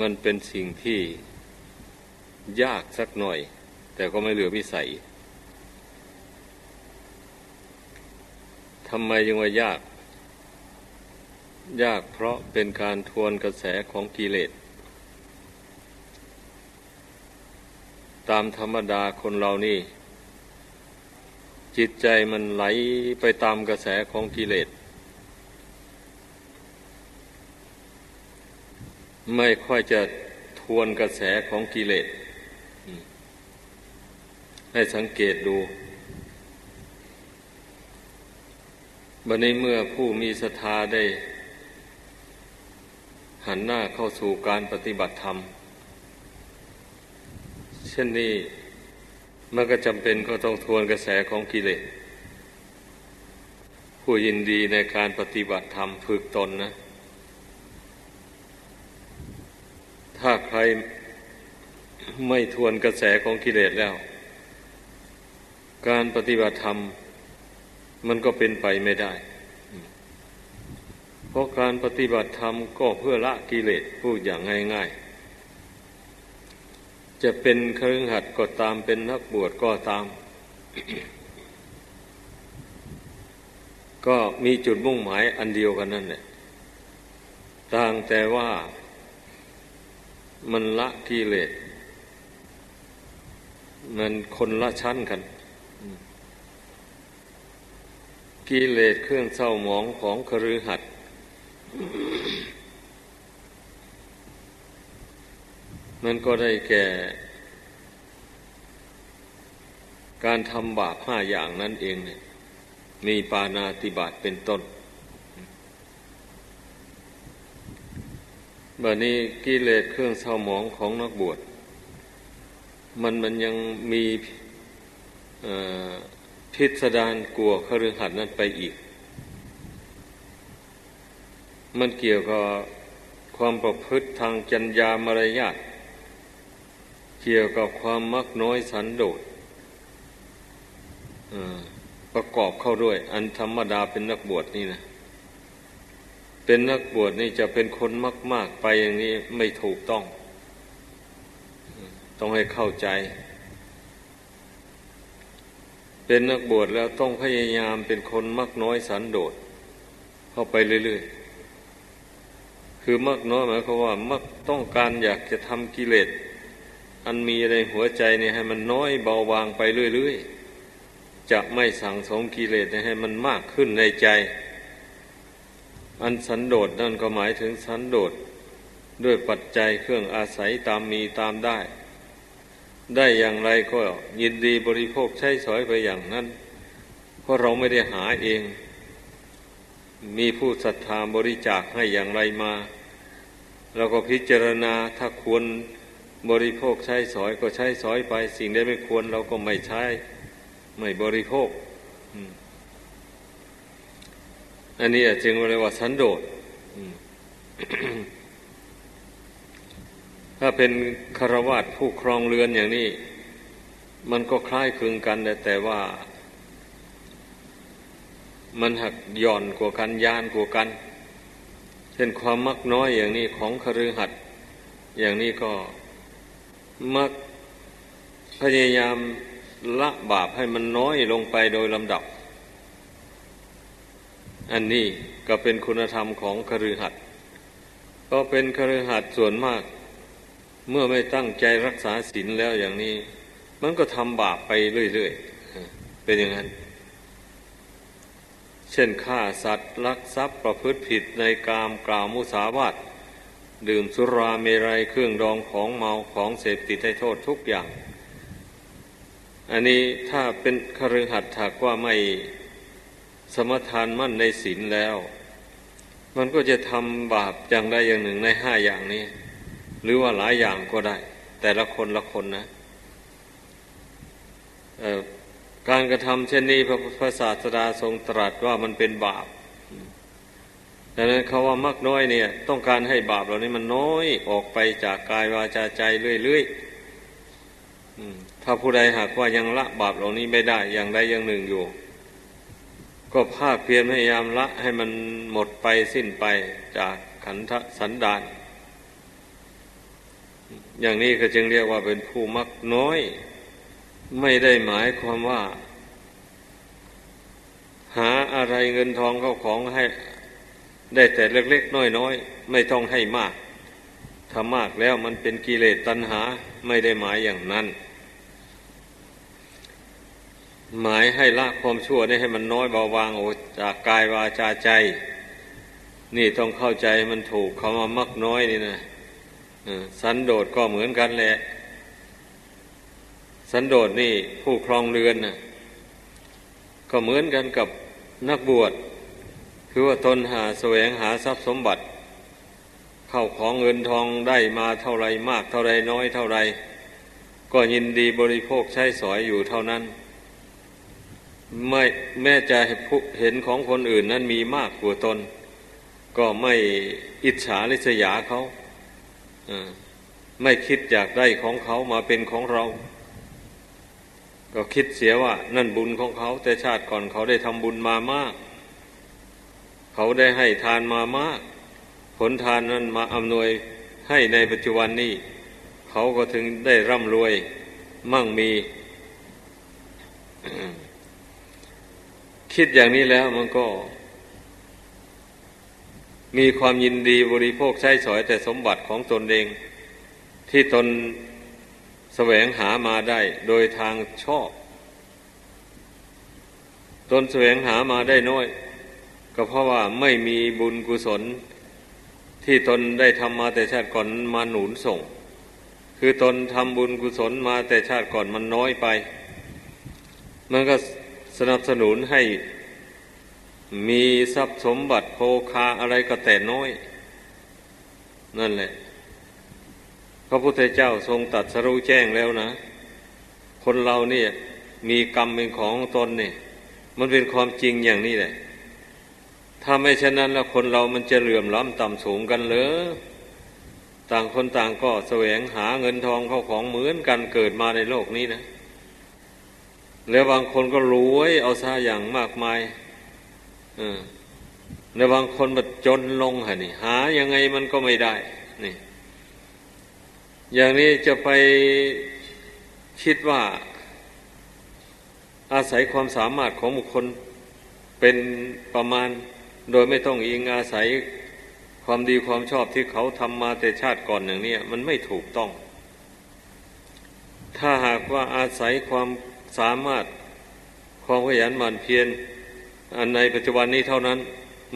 มันเป็นสิ่งที่ยากสักหน่อย แต่ก็ไม่เหลือวิสัยทำไมยังว่ายาก ยากเพราะเป็นการทวนกระแสของกิเลส ตามธรรมดาคนเรานี่ จิตใจมันไหลไปตามกระแสของกิเลส ไม่ค่อยจะทวนกระแสของกิเลส ให้สังเกตดู บันนี้เมื่อผู้มีศรัทธาได้ หันหน้าเข้าสู่การปฏิบัติธรรม เช่นนี้มันก็จำเป็นก็ต้องทวนกระแสของกิเลส ผู้ยินดีในการปฏิบัติธรรมฝึกตนนะ ถ้าใครไม่ทวนกระแสของกิเลสแล้ว การปฏิบัติธรรม มันก็เป็นไปไม่ได้ เพราะการปฏิบัติธรรมก็เพื่อละกิเลสพูดอย่างง่ายๆ จะเป็นเครือขัดก็ตามเป็นนักบวชก็ตาม ก็มีจุดมุ่งหมายอันเดียวกันนั่นแหละต่างแต่ว่า มันละกิเลสมันคนละชั้นกันกิเลสเครื่องเศร้าหมองของคฤหัสถ์มันก็ได้แก่ การทำบาปห้าอย่างนั่นเองเนี่ยมีปานาติบาตเป็นต้น บบนี้กิเลสเครื่องเศร้าหมองของนักบวช มันมันยังมีพิสดารกลัวคฤหัสถ์นั้นไปอีก มันเกี่ยวกับความประพฤติทางจัญญามารยาทเกี่ยวกับความมักน้อยสันโดษประกอบเข้าด้วย อันธรรมดาเป็นนักบวชนี่นะ เป็นนักบวชนี่จะเป็นคนมาก ๆ ไปอย่างนี้ไม่ถูกต้อง ต้องให้เข้าใจ เป็นนักบวชแล้วต้องพยายามเป็นคนมักน้อยสันโดษเข้าไปเรื่อย ๆ คือมักน้อยหมายความว่า มักต้องการอยากจะทำกิเลสอันมีในหัวใจนี่ให้มันน้อยเบาบางไปเรื่อย ๆ จะไม่สั่งสมกิเลสให้มันมากขึ้นในใจ อันสันโดษนั่นก็หมายถึงสันโดษด้วยปัจจัยเครื่องอาศัยตามมีตามได้ ได้อย่างไรก็ยินดีบริโภคใช้สอยไปอย่างนั้น เพราะเราไม่ได้หาเอง มีผู้ศรัทธาบริจาคให้อย่างไรมาเราก็พิจารณาถ้าควรบริโภคใช้สอยก็ใช้สอยไป สิ่งใดไม่ควรเราก็ไม่ใช้ ไม่บริโภค อันนี้จึงเรียกว่าสันโดษถ้าเป็นคารวาสผู้ครองเรือนอย่างนี้ มันก็คล้ายคลึงกันแต่ว่า มันหักหย่อนกว่ากันยานกว่ากัน เช่นความมักน้อยอย่างนี้ของคฤหัสถ์อย่างนี้ก็มักพยายามละบาปให้มันน้อยลงไปโดยลำดับ อันนี้ก็เป็นคุณธรรมของคฤหัสถ์ก็เป็นคฤหัสถ์ส่วนมาก เมื่อไม่ตั้งใจรักษาศีลแล้วอย่างนี้ มันก็ทำบาปไปเรื่อยๆเป็นอย่างนั้น เช่นฆ่าสัตว์ลักทรัพย์ประพฤติผิดในกามกล่าวมุสาวาทดื่มสุราเมรัยเครื่องดองของเมาของเสพติดให้โทษทุกอย่าง อันนี้ถ้าเป็นคฤหัสถ์ถากว่าไม่ สมทานมั่นในศีลแล้ว มันก็จะทำบาปอย่างใดอย่างหนึ่งในห้าอย่างนี้ หรือว่าหลายอย่างก็ได้ แต่ละคนละคนนะการกระทำเช่นนี้พระพุทธศาสดาทรงตรัสว่ามันเป็นบาปดังนั้นเขาว่ามักน้อยเนี่ย ต้องการให้บาปเหล่านี้มันน้อยออกไปจากกายวาจาใจเรื่อยๆถ้าผู้ใดหากว่ายังละบาปเหล่านี้ไม่ได้อย่างใดอย่างหนึ่งอยู่ ก็ภาคเพียรพยายามละให้มันหมดไปสิ้นไปจากขันธสันดาน อย่างนี้ก็จึงเรียกว่าเป็นผู้มักน้อย ไม่ได้หมายความว่า หาอะไรเงินทองเข้าของให้ ได้แต่เล็กๆน้อยๆไม่ต้องให้มากถ้ามากแล้วมันเป็นกิเลสตัณหาไม่ได้หมายอย่างนั้น หมายให้ละความชั่วนี่ให้มันน้อยเบาบางออกจากกายวาจาใจ นี่ต้องเข้าใจมันถูกเขามามักน้อยนี่นะสันโดษก็เหมือนกันแหละ สันโดษนี่ผู้ครองเรือนนะก็เหมือนกันกับนักบวช คือว่าตนหาแสวงหาทรัพย์สมบัติ เข้าของเงินทองได้มาเท่าไรมากเท่าไรน้อยเท่าไร ก็ยินดีบริโภคใช้สอยอยู่เท่านั้น ไม่แม้จะเห็นของคนอื่นนั้นมีมากกว่าตน ก็ไม่อิจฉาริษยาเขาไม่คิดอยากได้ของเขามาเป็นของเรา ก็คิดเสียว่า นั่นบุญของเขาแต่ชาติก่อนเขาได้ทำบุญมามาก เขาได้ให้ทานมามาก ผลทานนั้นมาอำนวยให้ในปัจจุบันนี้ เขาก็ถึงได้ร่ำรวยมั่งมี คิดอย่างนี้แล้วมันก็ มีความยินดีบริโภคใช้สอยแต่สมบัติของตนเอง ที่ตนแสวงหามาได้โดยทางชอบ ตนแสวงหามาได้น้อย ก็เพราะว่าไม่มีบุญกุศล ที่ตนได้ทำมาแต่ชาติก่อนมาหนุนส่ง คือตนทำบุญกุศลมาแต่ชาติก่อนมันน้อยไป มันก็ สนับสนุนให้มีทรัพย์สมบัติโภคาอะไรก็แต่น้อย นั่นแหละ พระพุทธเจ้าทรงตัดสรู้แจ้งแล้วนะ คนเราเนี่ย มีกรรมเป็นของตนเนี่ย มันเป็นความจริงอย่างนี้แหละ ถ้าไม่เช่นนั้นแล้วคนเรามันจะเหลื่อมล้ำต่ำสูงกันเลยต่างคนต่างก็แสวงหาเงินทองเข้าของเหมือนกันเกิดมาในโลกนี้นะ แล้วบางคนก็รวยเอาซะอย่างมากมายอในบางคนมันจนลงฮะนี่ หายังไงมันก็ไม่ได้ นี่ อย่างนี้จะไปคิดว่า อาศัยความสามารถของบุคคลเป็นประมาณ โดยไม่ต้องอิงอาศัยความดีความชอบที่เขาทำมาแต่ชาติก่อนอย่างนี้มันไม่ถูกต้อง ถ้าหากว่าอาศัยความ สามารถความขยันหมั่นเพียรอันในปัจจุบันนี้เท่านั้น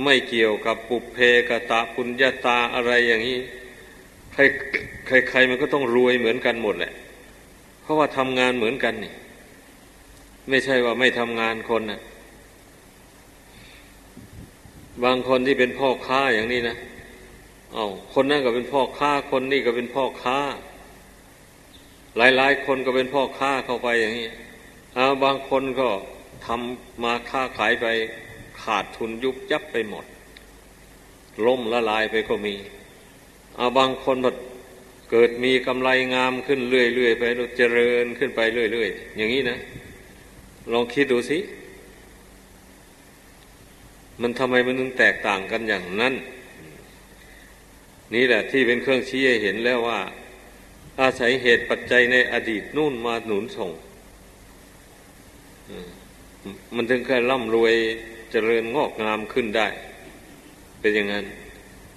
ไม่เกี่ยวกับปุเพกะตะปุญญาตาอะไรอย่างนี้ ใครใครๆมันก็ต้องรวยเหมือนกันหมดแหละ เพราะว่าทำงานเหมือนกันนี่ ไม่ใช่ว่าไม่ทำงานคนนะบางคนที่เป็นพ่อค้าอย่างนี้นะเอาคนนั้นก็เป็นพ่อค้าคนนี้ก็เป็นพ่อค้า หลายๆ คนก็เป็นพ่อค้าเข้าไปอย่างนี้ บางคนก็ทำมาค้าขายไปขาดทุนยุบยับไปหมด ล่มละลายไปก็มีเอาบางคนหมดเกิดมีกำไรงามขึ้นเรื่อยๆไปเจริญขึ้นไปเรื่อยๆอย่างนี้นะ ลองคิดดูสิ มันทำไมมันถึงแตกต่างกันอย่างนั้น นี่แหละที่เป็นเครื่องชี้ให้เห็นแล้วว่า อาศัยเหตุปัจจัยในอดีตนู่นมาหนุนส่ง มันถึงแค่ร่ำรวยเจริญงอกงามขึ้นได้ เป็นอย่างนั้น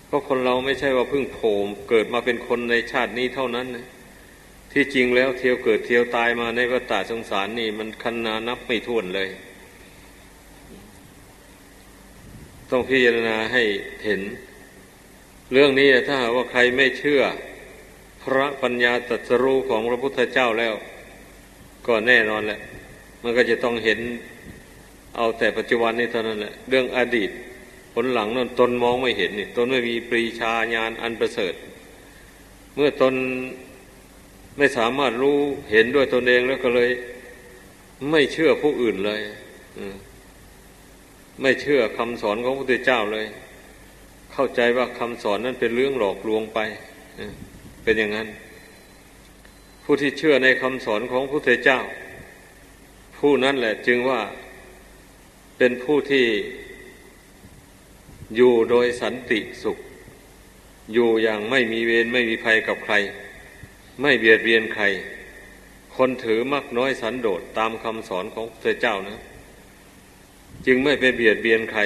เพราะคนเราไม่ใช่ว่าเพิ่งโผล่เกิดมาเป็นคนในชาตินี้เท่านั้นนะที่จริงแล้วเที่ยวเกิดเที่ยวตายมาในวัฏสงสารนี่ มันคันนานับไม่ถ้วนเลย ต้องพิจารณาให้เห็น เรื่องนี้ถ้าหากว่าใครไม่เชื่อ พระปัญญาตรัสรู้ของพระพุทธเจ้าแล้ว ก็แน่นอนแหละ มันก็จะต้องเห็น เอาแต่ปัจจุบันนี้เท่านั้นแหละเรื่องอดีตผลหลังนั้นตนมองไม่เห็นนี่ตนไม่มีปรีชาญาณอันประเสริฐ เมื่อตนไม่สามารถรู้เห็นด้วยตนเองแล้วก็เลย ไม่เชื่อผู้อื่นเลยไม่เชื่อคำสอนของพระพุทธเจ้าเลย เข้าใจว่าคำสอนนั้นเป็นเรื่องหลอกลวงไปเป็นอย่างนั้น ผู้ที่เชื่อในคำสอนของพระพุทธเจ้า ผู้นั้นแหละ จึงว่า เป็นผู้ที่อยู่โดยสันติสุข อยู่อย่างไม่มีเวรไม่มีภัยกับใคร ไม่เบียดเบียนใคร คนถือมักน้อยสันโดษตามคำสอนของพระเจ้านะ จึงไม่ไปเบียดเบียนใคร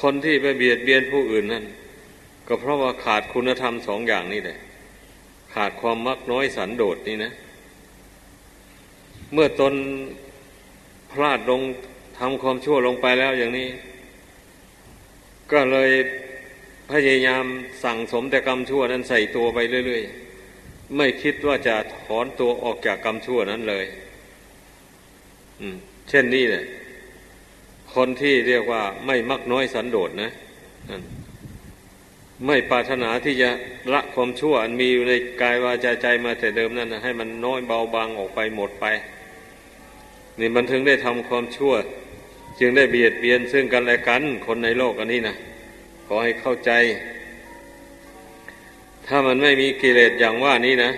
คนที่ไปเบียดเบียนผู้อื่นนั่นก็เพราะว่าขาดคุณธรรมสองอย่างนี้แหละ ขาดความมักน้อยสันโดษนี่นะ เมื่อตนพลาดลง ทำความชั่วลงไปแล้วอย่างนี้ ก็เลยพยายามสั่งสมแต่กรรมชั่วนั้นใส่ตัวไปเรื่อยๆ ไม่คิดว่าจะถอนตัวออกจากกรรมชั่วนั้นเลยเช่นนี้แหละคนที่เรียกว่าไม่มักน้อยสันโดษนะไม่ปรารถนาที่จะละความชั่วอันมีอยู่ในกายวาจาใจมาแต่เดิมนั่นนะให้มันน้อยเบาบางออกไปหมดไป นี่มันถึงได้ทำความชั่ว จึงได้เบียดเบียนซึ่งกันและกัน คนในโลกอันนี้นะขอให้เข้าใจ ถ้ามันไม่มีกิเลสอย่างว่านี้นะ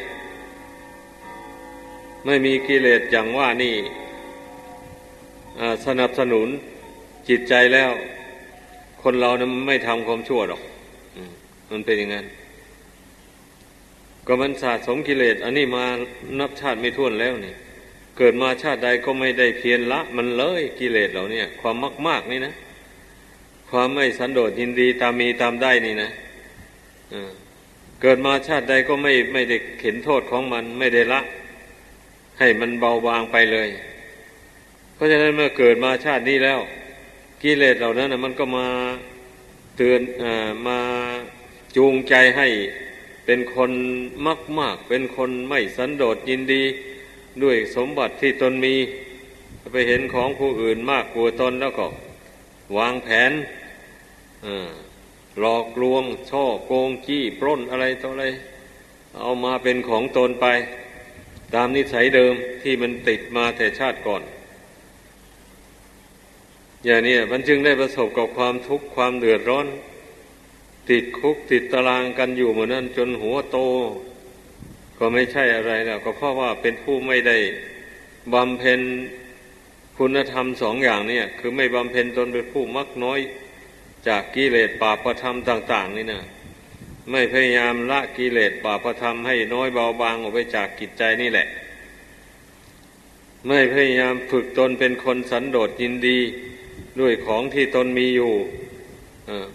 ไม่มีกิเลสอย่างว่านี่สนับสนุนจิตใจแล้ว คนเรานะไม่ทำความชั่วหรอกมันเป็นอย่างนั้นก็มันสะสมกิเลสอันนี้มานับชาติไม่ท้วนแล้วนี่ เกิดมาชาติใดก็ไม่ได้เพียรละ มันเลยกิเลสเหล่านี้ความมากมากนี่นะ ความไม่สันโดษยินดีตามมีตามได้นี่นะเกิดมาชาติใดก็ไม่ไม่ได้เข็นโทษของมันไม่ได้ละ ให้มันเบาบางไปเลย เพราะฉะนั้นเมื่อเกิดมาชาตินี้แล้ว กิเลสเหล่านั้นนะมันก็มาเตือนอมาจูงใจให้เป็นคนมากมากเป็นคนไม่สันโดษยินดี ด้วยสมบัติที่ตนมีไปเห็นของผู้อื่นมากกว่าตนแล้วก็ วางแผนหลอกลวง ช่อโกงจี้ปล้นอะไรต่ออะไร เอามาเป็นของตนไป ตามนิสัยเดิมที่มันติดมาแต่ชาติก่อน อย่างนี้มันจึงได้ประสบกับความทุกข์ความเดือดร้อน ติดคุกติดตารางกันอยู่เหมือนนั้นจนหัวโต ก็ไม่ใช่อะไรแล้วก็เพราะว่าเป็นผู้ไม่ได้บำเพ็ญคุณธรรมสองอย่างเนี่ย คือไม่บำเพ็ญตนเป็นผู้มักน้อย จากกิเลสปาประธรรมต่าง ๆ นี่นะไม่พยายามละกิเลสปาประธรรมให้น้อยเบาบางออกไปจากกิจใจนี่แหละ ไม่พยายามฝึกตนเป็นคนสันโดษยินดีด้วยของที่ตนมีอยู่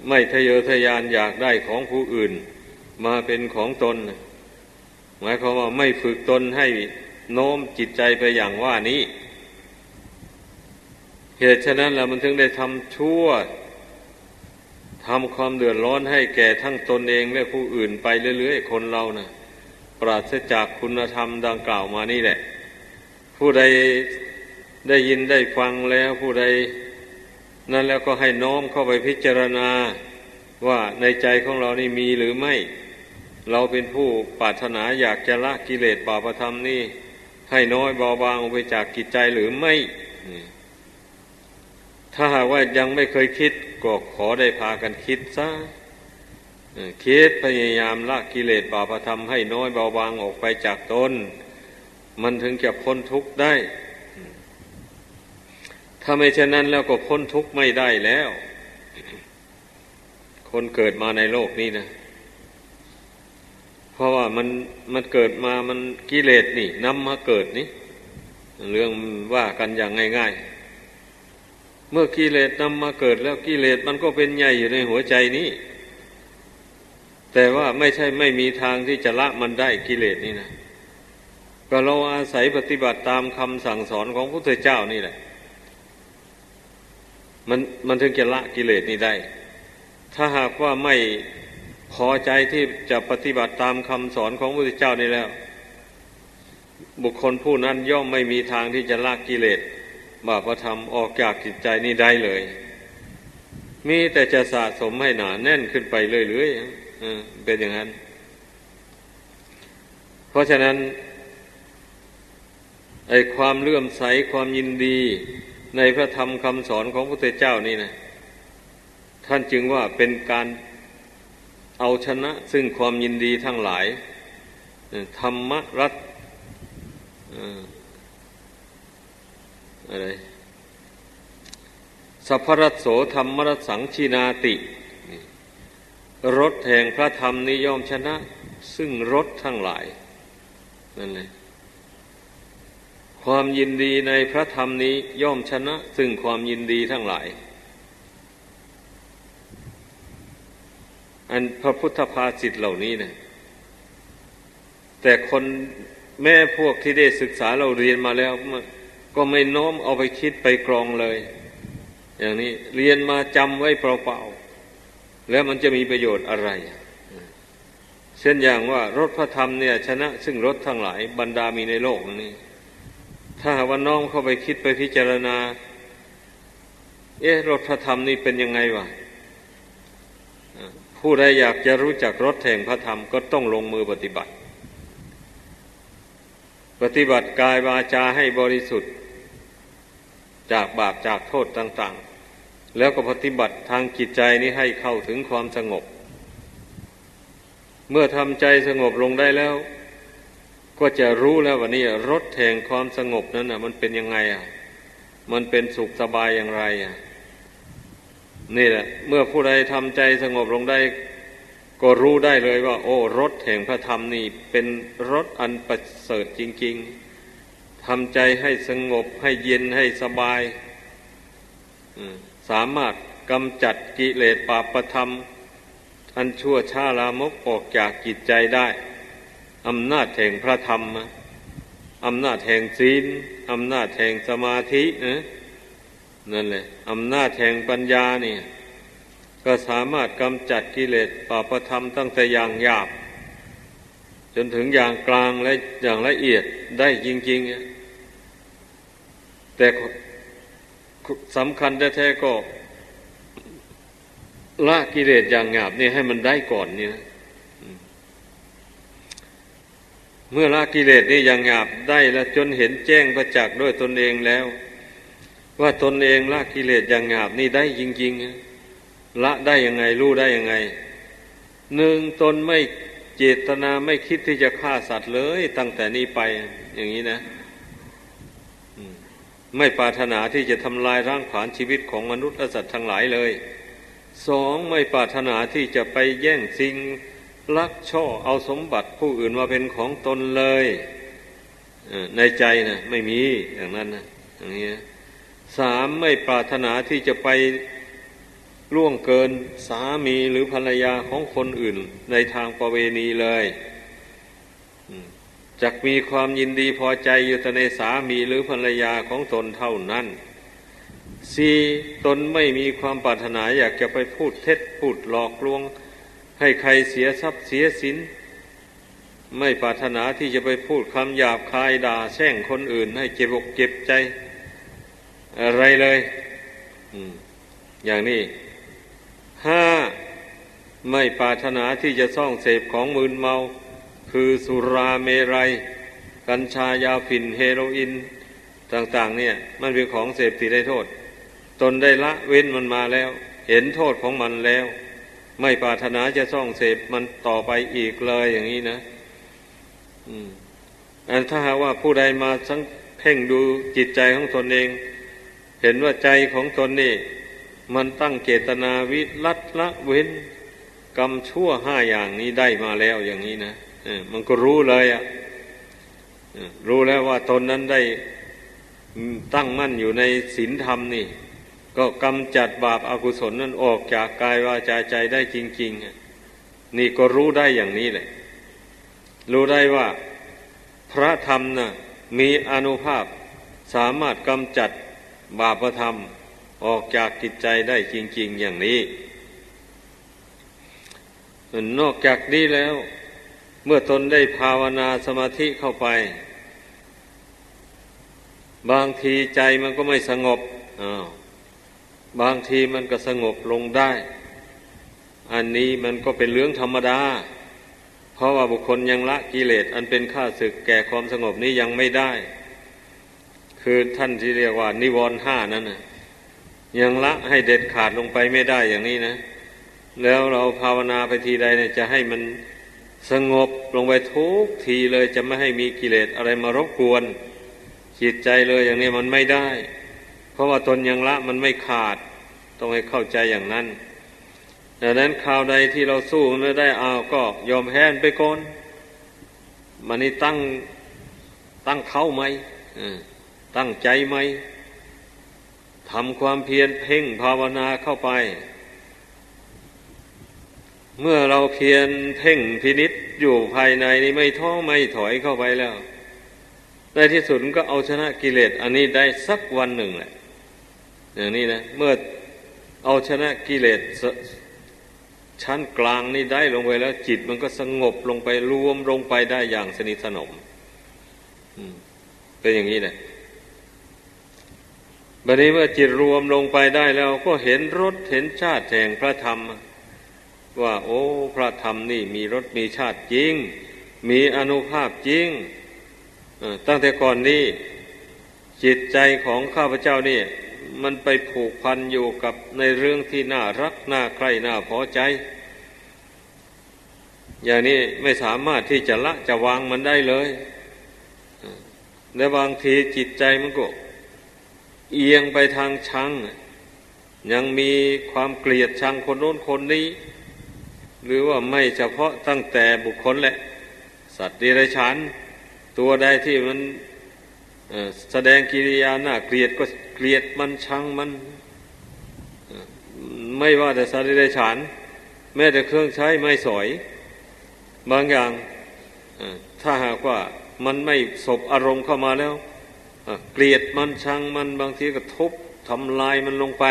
ไม่ทะเยอทะยานอยากได้ของผู้อื่น มาเป็นของตน หมายความว่าไม่ฝึกตนให้โน้มจิตใจไปอย่างว่านี้ เหตุฉะนั้นแล้วมันถึงได้ทำชั่วทำความเดือดร้อนให้แก่ทั้งตนเองและผู้อื่นไปเรื่อยๆ คนเรานะ่ะ ปราศจากคุณธรรมดังกล่าวมานี่แหละ ผู้ใดได้ยินได้ฟังแล้วผู้ใด นั่นแล้วก็ให้น้อมเข้าไปพิจารณาว่าในใจของเรานี่มีหรือไม่ เราเป็นผู้ปรารถนาอยากจะละกิเลสบาปธรรมนี่ให้น้อยเบาบางออกไปจากกิจใจหรือไม่ ถ้าหากว่ายังไม่เคยคิดก็ขอได้พากันคิดซะคิดพยายามละกิเลสบาปธรรมให้น้อยเบาบางออกไปจากตนมันถึงจะพ้นทุกข์ได้ ถ้าไม่เช่นนั้นแล้วก็พ้นทุกข์ไม่ได้แล้ว คนเกิดมาในโลกนี้นะ เพราะว่ามันมันเกิดมามันกิเลสนี่นำมาเกิดนี่เรื่องว่ากันอย่างง่าย ๆ เมื่อกิเลสนำมาเกิดแล้วกิเลสมันก็เป็นใหญ่อยู่ในหัวใจนี้ แต่ว่าไม่ใช่ไม่มีทางที่จะละมันได้กิเลสนี่นะก็เราอาศัยปฏิบัติตามคำสั่งสอนของพระพุทธเจ้านี่แหละ มันมันถึงจะละกิเลสนี้ได้ ถ้าหากว่าไม่ พอใจที่จะปฏิบัติตามคำสอนของพระพุทธเจ้านี่แล้ว บุคคลผู้นั้นย่อมไม่มีทางที่จะละกิเลสบาปธรรมออกจากจิตใจนี้ได้เลย มีแต่จะสะสมให้หนาแน่นขึ้นไปเรื่อยๆเป็นอย่างนั้น เพราะฉะนั้นไอ้ความเลื่อมใสความยินดีในพระธรรมคำสอนของพระพุทธเจ้านี่นะท่านจึงว่าเป็นการ เอาชนะซึ่งความยินดีทั้งหลาย ธรรมรัตอะไรสัพพรัตโสธรรมรสังชินาติรถแห่งพระธรรมนิยมชนะ ซึ่งรถทั้งหลายนั่นเลยความยินดีในพระธรรมนี้ย่อมชนะ ซึ่งความยินดีทั้งหลาย อันพระพุทธภาษิตเหล่านี้นะแต่คนแม่พวกที่ได้ศึกษาเราเรียนมาแล้ว ก็ไม่น้อมเอาไปคิดไปกรองเลย อย่างนี้เรียนมาจำไว้เปล่าๆแล้วมันจะมีประโยชน์อะไร เช่นอย่างว่ารถพระธรรมเนี่ย ชนะซึ่งรถทั้งหลายบรรดามีในโลกนี้ ถ้าว่าน้อมเข้าไปคิดไปพิจารณา เอ๊ะรถพระธรรมนี่เป็นยังไงวะ ผู้ใดอยากจะรู้จักรถแห่งพระธรรมก็ต้องลงมือปฏิบัติ ปฏิบัติกายวาจาให้บริสุทธิ์ จากบาปจากโทษต่างๆ แล้วก็ปฏิบัติทางจิตใจนี้ให้เข้าถึงความสงบ เมื่อทำใจสงบลงได้แล้ว ก็จะรู้แล้วว่านี่รถแห่งความสงบนั้นอะมันเป็นยังไงอะ มันเป็นสุขสบายอย่างไรอะ นี่แหละ เมื่อผู้ใดทำใจสงบลงได้ ก็รู้ได้เลยว่า โอ้รถแห่งพระธรรมนี่เป็นรถอันประเสริฐจริง ๆทำใจให้สงบให้เย็นให้สบายสามารถกำจัดกิเลสปาประธรรม อันชั่วช้าลามกออกจากจิตใจได้อำนาจแห่งพระธรรมอำนาจแห่งศีลอำนาจแห่งสมาธินั่ นั่นแหละอำนาจแห่งปัญญาเนี่ยก็สามารถกำจัดกิเลสปาประธรรมตั้งแต่อย่างหยาบ จนถึงอย่างกลางและอย่างละเอียดได้จริงๆ แต่สำคัญแท้ๆก็ ละกิเลสอย่างหยาบนี่ให้มันได้ก่อนนี่นะเมื่อละกิเลสนี่อย่างหยาบได้แล้วจนเห็นแจ้งประจักษ์ด้วยตนเองแล้ว ว่าตนเองละกิเลสอย่างหยาบนี่ได้จริงๆละได้ยังไงรู้ได้ยังไงหนึ่งตนไม่เจตนาไม่คิดที่จะฆ่าสัตว์เลย ตั้งแต่นี้ไปอย่างนี้นะไม่ปรารถนาที่จะทำลายร่างผานชีวิตของมนุษย์และสัตว์ทั้งหลายเลยสองไม่ปรารถนาที่จะไปแย่งสิ่งลักช่อเอาสมบัติผู้อื่นมาเป็นของตนเลยในใจนะไม่มีอย่างนั้นนะอย่างนี้ สามไม่ปรารถนาที่จะไปล่วงเกินสามีหรือภรรยาของคนอื่นในทางประเวณีเลยจักมีความยินดีพอใจอยู่แต่ในสามีหรือภรรยาของตนเท่านั้นสี่ตนไม่มีความปรารถนาอยากจะไปพูดเท็จพูดหลอกลวง ให้ใครเสียทรัพย์เสียสิน ไม่ปรารถนาที่จะไปพูดคำหยาบคายด่าแช่งคนอื่นให้เจ็บอกเจ็บใจ อะไรเลยอย่างนี้ห้าไม่ปรารถนาที่จะซ่องเสพของมืนเมา คือสุราเมรัย กัญชายาฝิ่นเฮโรอีนต่าง ๆ เนี่ย มันเป็นของเสพติดได้โทษ ตนได้ละเว้นมันมาแล้ว เห็นโทษของมันแล้ว ไม่ปรารถนาจะซ่องเสพมันต่อไปอีกเลยอย่างนี้นะอืมอันถ้าหากว่าผู้ใดมาสังเพ่งดูจิตใจของตนเอง เห็นว่าใจของตนนี่ มันตั้งเจตนาวิรัตละเว้นกรรมชั่วห้าอย่างนี้ได้มาแล้วอย่างนี้นะมันก็รู้เลยอะรู้แล้วว่าตนนั้นได้ตั้งมั่นอยู่ในศีลธรรมนี่ ก็กำจัดบาปอากุศลนั้นออกจากกายวาจาใจได้จริงๆนี่ก็รู้ได้อย่างนี้แหละ รู้ได้ว่า พระธรรมนะ่ะมีอนุภาพสามารถกำจัด บาปธรรมออกจากจิตใจได้จริง ๆ อย่างนี้ นอกจากนี้แล้ว เมื่อตนได้ภาวนาสมาธิเข้าไป บางทีใจมันก็ไม่สงบบางทีมันก็สงบลงได้ อันนี้มันก็เป็นเรื่องธรรมดา เพราะว่าบุคคลยังละกิเลสอันเป็นข้าศึกแก่ความสงบนี้ยังไม่ได้ คือท่านที่เรียกว่า นิวรณ์ห้านั่นนะยังละให้เด็ดขาดลงไปไม่ได้อย่างนี้นะ แล้วเราภาวนาไปทีใดเนี่ยจะให้มันสงบลงไปทุกทีเลยจะไม่ให้มีกิเลสอะไรมารบกวน จิตใจเลยอย่างนี้มันไม่ได้ เพราะว่าตนยังละมันไม่ขาด ต้องให้เข้าใจอย่างนั้นดังนั้นคราวใดที่เราสู้ไม่ได้เอาก็ยอมแพ้ไปก่อนมันนี่ตั้งตั้งเข้าไหมเออ ตั้งใจไหมทำความเพียรเพ่งภาวนาเข้าไป เมื่อเราเพียรเพ่งพินิษอยู่ภายในนี่ไม่ท้อไม่ถอยเข้าไปแล้วในที่สุดก็เอาชนะกิเลสอันนี้ได้สักวันหนึ่งแหละอย่างนี้นะ เมื่อเอาชนะกิเลสชั้นกลางนี่ได้ลงไปแล้ว จิตมันก็สงบลงไปรวมลงไปได้อย่างสนิทสนมอืมเป็นอย่างนี้แหละ บัดนี้เมื่อจิตรวมลงไปได้แล้วก็เห็นรสเห็นชาติแห่งพระธรรม ว่า โอ้พระธรรมนี่มีรสมีชาติจริง มีอนุภาพจริงตั้งแต่ก่อนนี้จิตใจของข้าพเจ้านี่ มันไปผูกพันอยู่กับในเรื่องที่น่ารักน่าใคร่น่าพอใจ อย่างนี้ไม่สามารถที่จะละจะวางมันได้เลย และบางทีจิตใจมันก็ เอียงไปทางชัง ยังมีความเกลียดชังคนโน้นคนนี้ หรือว่าไม่เฉพาะตั้งแต่บุคคลแหละ สัตว์เดรัจฉานตัวใดที่มันแสดงกิริยาหน้าเกลียดก็เกลียดมันชังมัน ไม่ว่าแต่สัตว์เดรัจฉานแม้แต่เครื่องใช้ไม่สอย บางอย่างถ้าหากว่ามันไม่สบอารมณ์เข้ามาแล้ว เกลียดมันชังมันบางทีก็ทุบทำลายมันลงไป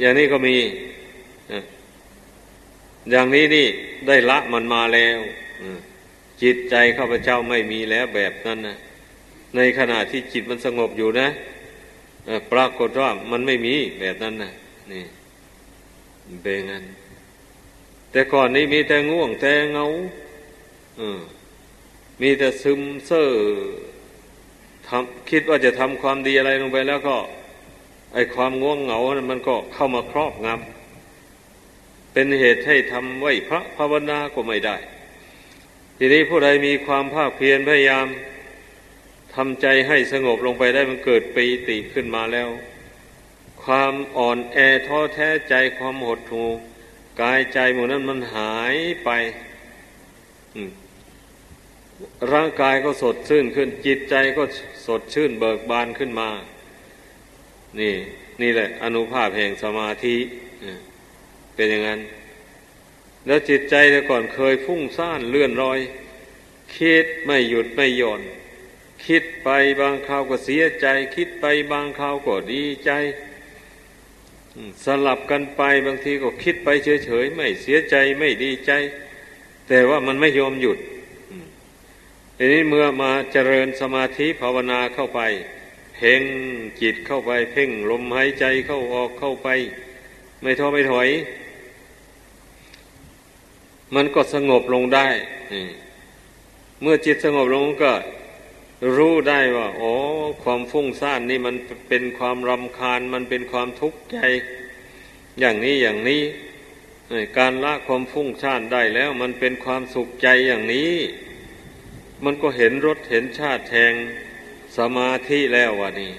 อย่างนี้ก็มีอย่างนี้นี่ได้ละมันมาแล้วจิตใจข้าพเจ้าไม่มีแล้วแบบนั้นนะในขณะที่จิตมันสงบอยู่นะปรากฏว่ามันไม่มีแบบนั้นนะนี่เป็นงั้น แต่ก่อนนี้มีแต่ง่วงแต่เงามีแต่ซึมเซ่อ ทำคิดว่าจะทำความดีอะไรลงไปแล้วก็ ไอความง่วงเหงานั้นมันก็เข้ามาครอบงำเป็นเหตุให้ทำไหวพระภาวนาก็ไม่ได้ ทีนี้ผู้ใดมีความภาคเพียรพยายามทำใจให้สงบลงไปได้มันเกิดปีติขึ้นมาแล้ว ความอ่อนแอท้อแท้ใจความหดหู่กายใจหมู่นั้นมันหายไป ร่างกายก็สดชื่นขึ้น จิตใจก็สดชื่นเบิกบานขึ้นมา นี่ นี่แหละ อนุภาพแห่งสมาธิเป็นอย่างนั้น แล้วจิตใจแต่ก่อนเคยฟุ้งซ่านเลื่อนลอย คิดไม่หยุดไม่หย่อน คิดไปบางคราวก็เสียใจ คิดไปบางคราวก็ดีใจสลับกันไปบางทีก็คิดไปเฉยๆไม่เสียใจไม่ดีใจ แต่ว่ามันไม่ยอมหยุด ทีนี้เมื่อมาเจริญสมาธิภาวนาเข้าไป เพ่งจิตเข้าไป เพ่งลมหายใจเข้าออกเข้าไป ไม่ท้อไม่ถอย มันก็สงบลงได้เมื่อจิตสงบลงก็รู้ได้ว่า อ๋อ ความฟุ้งซ่านนี่มันเป็นความรำคาญ มันเป็นความทุกข์ใจ อย่างนี้อย่างนี้ การละความฟุ้งซ่านได้แล้ว มันเป็นความสุขใจอย่างนี้ มันก็เห็นรสเห็นชาติแทงสมาธิแล้ววะนี่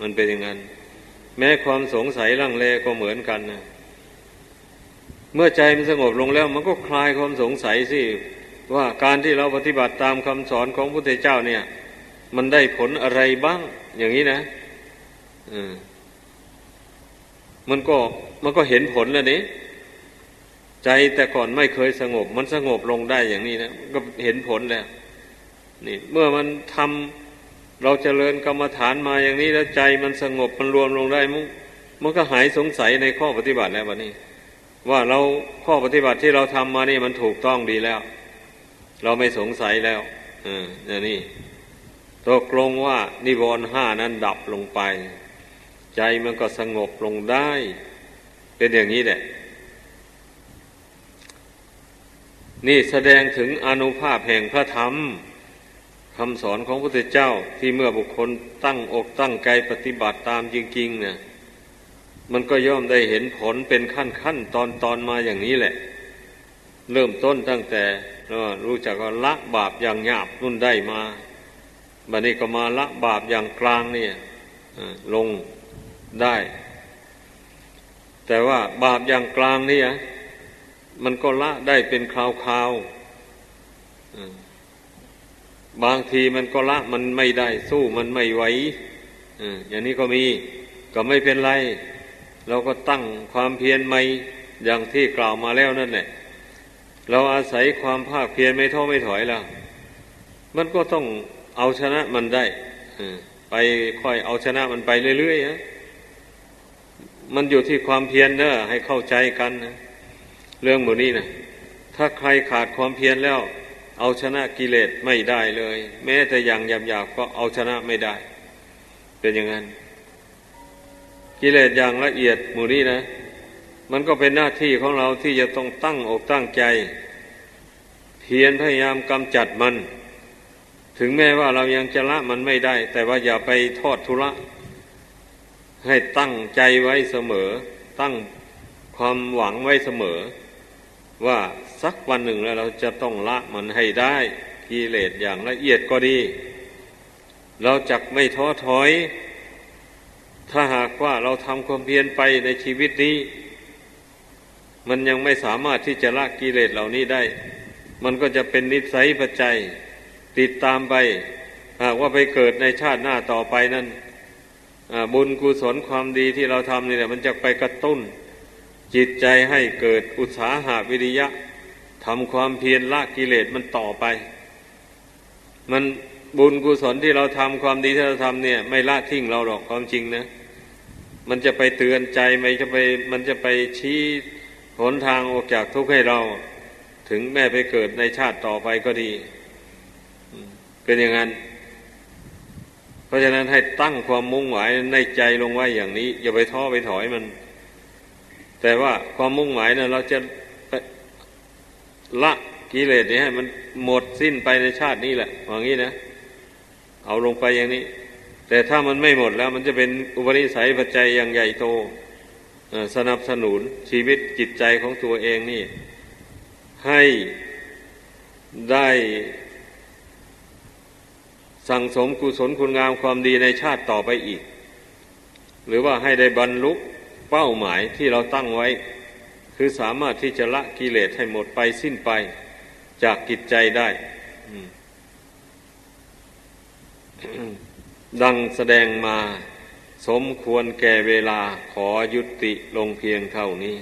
มันเป็นอย่างนั้น แม้ความสงสัยลังเลก็เหมือนกันนะเมื่อใจมันสงบลงแล้ว มันก็คลายความสงสัยสิว่าการที่เราปฏิบัติตามคำสอนของพระพุทธเจ้าเนี่ย มันได้ผลอะไรบ้าง อย่างนี้นะมมันก็มันก็เห็นผลแล้วนี่ใจแต่ก่อนไม่เคยสงบ มันสงบลงได้อย่างนี้นะก็เห็นผลแล้ว นี่ เมื่อมันทำเราเจริญกรรมฐานมาอย่างนี้แล้วใจมันสงบมันรวมลงได้มันมันก็หายสงสัยในข้อปฏิบัติแล้ววันนี้ ว่าเราข้อปฏิบัติที่เราทำมานี่มันถูกต้องดีแล้ว เราไม่สงสัยแล้วเอออย่างนี้ตกลงว่านิวรณ์ห้านั้นดับลงไป ใจมันก็สงบลงได้ เป็นอย่างนี้แหละนี่แสดงถึงอนุภาพแห่งพระธรรม คำสอนของพระพุทธเจ้าที่เมื่อบุคคลตั้งอกตั้งใจปฏิบัติตามจริงๆเนี่ยมันก็ย่อมได้เห็นผลเป็นขั้นขั้นตอนตอนมาอย่างนี้แหละ เริ่มต้นตั้งแต่รู้จักว่าละบาปอย่างหยาบนุ่นได้มาบัดนี้ก็มาละบาปอย่างกลางเนี่ยลงได้ แต่ว่าบาปอย่างกลางเนี่ยมันก็ละได้เป็นคราวๆ บางทีมันก็ละมันไม่ได้สู้มันไม่ไหวอออย่างนี้ก็มีก็ไม่เป็นไร เราก็ตั้งความเพียรใหม่อย่างที่กล่าวมาแล้วนั่นแหละ เราอาศัยความภาคเพียรไม่ท้อไม่ถอยแล้ว มันก็ต้องเอาชนะมันได้ไปค่อยเอาชนะมันไปเรื่อยๆนะมันอยู่ที่ความเพียรเนอะให้เข้าใจกันนะเรื่องหมดนี้นะถ้าใครขาดความเพียรแล้ว เอาชนะกิเลสไม่ได้เลย แม้แต่อย่างหยาบๆก็เอาชนะไม่ได้ เป็นอย่างนั้น กิเลสอย่างละเอียดหมู่นี้นะ มันก็เป็นหน้าที่ของเราที่จะต้องตั้งอกตั้งใจ เพียรพยายามกำจัดมัน ถึงแม้ว่าเรายังจะละมันไม่ได้ แต่ว่าอย่าไปทอดทุระให้ตั้งใจไว้เสมอ ตั้งความหวังไว้เสมอ ว่า สักวันหนึ่งแล้วเราจะต้องละมันให้ได้กิเลสอย่างละเอียดก็ดี เราจักไม่ท้อถอย ถ้าหากว่าเราทำความเพียรไปในชีวิตนี้ มันยังไม่สามารถที่จะละกิเลสเหล่านี้ได้ มันก็จะเป็นนิสัยปัจจัย ติดตามไป หากว่าไปเกิดในชาติหน้าต่อไปนั้นบุญกุศลความดีที่เราทำนี่แหละมันจะไปกระตุ้น จิตใจให้เกิดอุตสาหะวิริยะ ทำความเพียรละกิเลสมันต่อไป มันบุญกุศลที่เราทำความดีที่เราทำเนี่ย ไม่ละทิ้งเราหรอกความจริงนะ มันจะไปเตือนใจมันจะไปมันจะไปชี้หนทางออกจากทุกข์ให้เรา ถึงแม่ไปเกิดในชาติต่อไปก็ดี เป็นอย่างนั้น เพราะฉะนั้นให้ตั้งความมุ่งหมายในใจลงไว้อย่างนี้ อย่าไปท้อไปถอยมัน แต่ว่าความมุ่งหมายนะเราจะ ละกิเลสนี้ให้มันหมดสิ้นไปในชาตินี้แหละว่างี้นะเอาลงไปอย่างนี้ แต่ถ้ามันไม่หมดแล้วมันจะเป็นอุปนิสัยปัจจัยอย่างใหญ่โตสนับสนุนชีวิตจิตใจของตัวเองนี่ ให้ได้สั่งสมกุศลคุณงามความดีในชาติต่อไปอีก หรือว่าให้ได้บรรลุเป้าหมายที่เราตั้งไว้ คือสามารถที่จะละกิเลสให้หมดไปสิ้นไปจากกิจใจได้ ดังแสดงมาสมควรแก่เวลาขอยุติลงเพียงเท่านี้